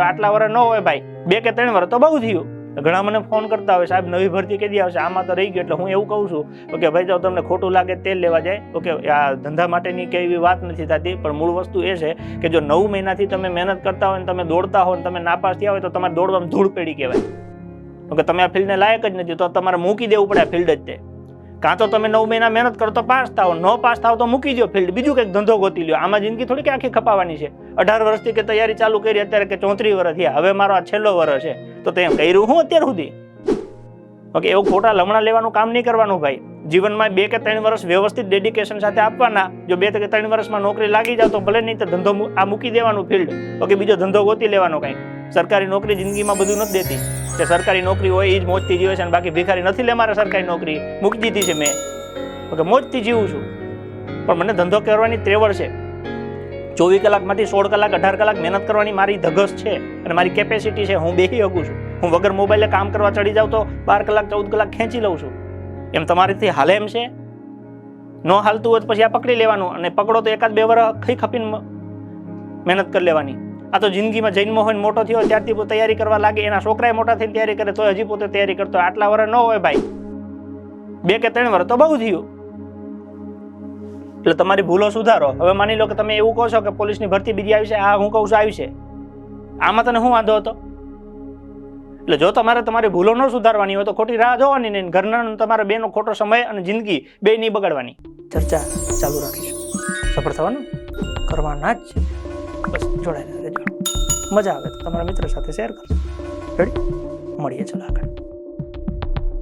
હોય. આટલા વર્ષ ન હોય ભાઈ. બે કે ત્રણ વર્ષ તો બહુ થયું. ઘણા મને ફોન કરતા હોય, સાહેબ, નવી ભરતી કેદી આવશે? આમાં તો રહી ગયો એટલે હું એવું કહું છું. ઓકે, ભાઈ, જો તમને ખોટું લાગે તેલ લેવા જાય. ઓકે, આ ધંધા માટેની કે એવી વાત નથી થતી, પણ મૂળ વસ્તુ એ છે કે જો નવ મહિનાથી તમે મહેનત કરતા હોય ને તમે દોડતા હો ને તમે નાપાસ થયા હોય તો તમારે દોડવામાં ધૂળ પેડી કહેવાય. ઓકે, તમે આ ફિલ્ડને લાયક જ નથી તો તમારે મૂકી દેવું પડે આ ફિલ્ડ જ તે. કાં તો તમે નવ મહિના મહેનત કરો તો પાસ થાવ ન પાસ થાવ તો મૂકી દો ફિલ્ડ, બીજું કંઈક ધંધો ગોતી લ્યો. આમાં જિંદગી થોડી કે આખી ખપાવાની છે. અઢાર વર્ષથી કે તૈયારી ચાલુ કરી અત્યારે કે ચોત્રીસ વર્ષ થયા. હવે મારો આ છેલ્લો વર્ષ છે. તો તે કર્યું હું અત્યાર સુધી? ઓકે, એવું ખોટા લમણા લેવાનું કામ નહીં કરવાનું ભાઈ. જીવનમાં બે કે ત્રણ વર્ષ વ્યવસ્થિત ડેડિકેશન સાથે આપવાના. જો બે કે ત્રણ વર્ષમાં નોકરી લાગી જાવ તો ભલે નહીં તો ધંધો આ મૂકી દેવાનું ફિલ્ડ ઓકે, બીજો ધંધો ગોતી લેવાનો કંઈ. સરકારી નોકરી જિંદગીમાં બધું નથી દેતી. કે સરકારી નોકરી હોય એ જ મોજથી જીવે છે અને બાકી ભિખારી નથી લે મારે સરકારી નોકરી. મૂકી દીધી છે મેં. ઓકે, મોજથી જીવું છું. પણ મને ધંધો કરવાની ત્રેવડ છે. ચોવીસ કલાકમાંથી સોળ કલાક, અઢાર કલાક મહેનત કરવાની મારી ધગસ છે અને મારી કેપેસિટી છે. હું બેસી શકું છું. હું વગર મોબાઈલે કામ કરવા ચડી જાઉં તો બાર કલાક, ચૌદ કલાક ખેંચી લઉં છું. એમ તમારીથી હાલે એમ છે? ન હાલતું હોય તો પછી આ પકડી લેવાનું અને પકડો તો એકાદ બે વાર ખઈ ખપીને મહેનત કરી લેવાની. આ તો જિંદગીમાં જન્મ હોય મોટો થયો ત્યારથી તૈયારી કરવા લાગે. એના છોકરાએ મોટા થઈને તૈયારી કરે તો હજી પોતે તૈયારી કરતો આટલા વર્ષ ન હોય ભાઈ. બે કે ત્રણ વર્ષ તો બહુ થયું. એટલે તમારી ભૂલો સુધારો. હવે માની લો કે તમે એવું કહો છો કે પોલીસની ભરતી બીજી આવી છે આ હું કહું છું આવી છે. આમાં તને શું વાંધો હતો? એટલે જો તમારે તમારી ભૂલો ન સુધારવાની હોય તો ખોટી રાહ જોવાની નહીં. ઘરના તમારે બેનો ખોટો સમય અને જિંદગી બે નહીં બગાડવાની. ચર્ચા ચાલુ રાખીશું. સફળ થવાનું? કરવાના જ છે. બસ જોડાયેલા રહેજો. મજા આવે તો તમારા મિત્રો સાથે શેર કરજો. રેડી મળીએ ચલો આગળ.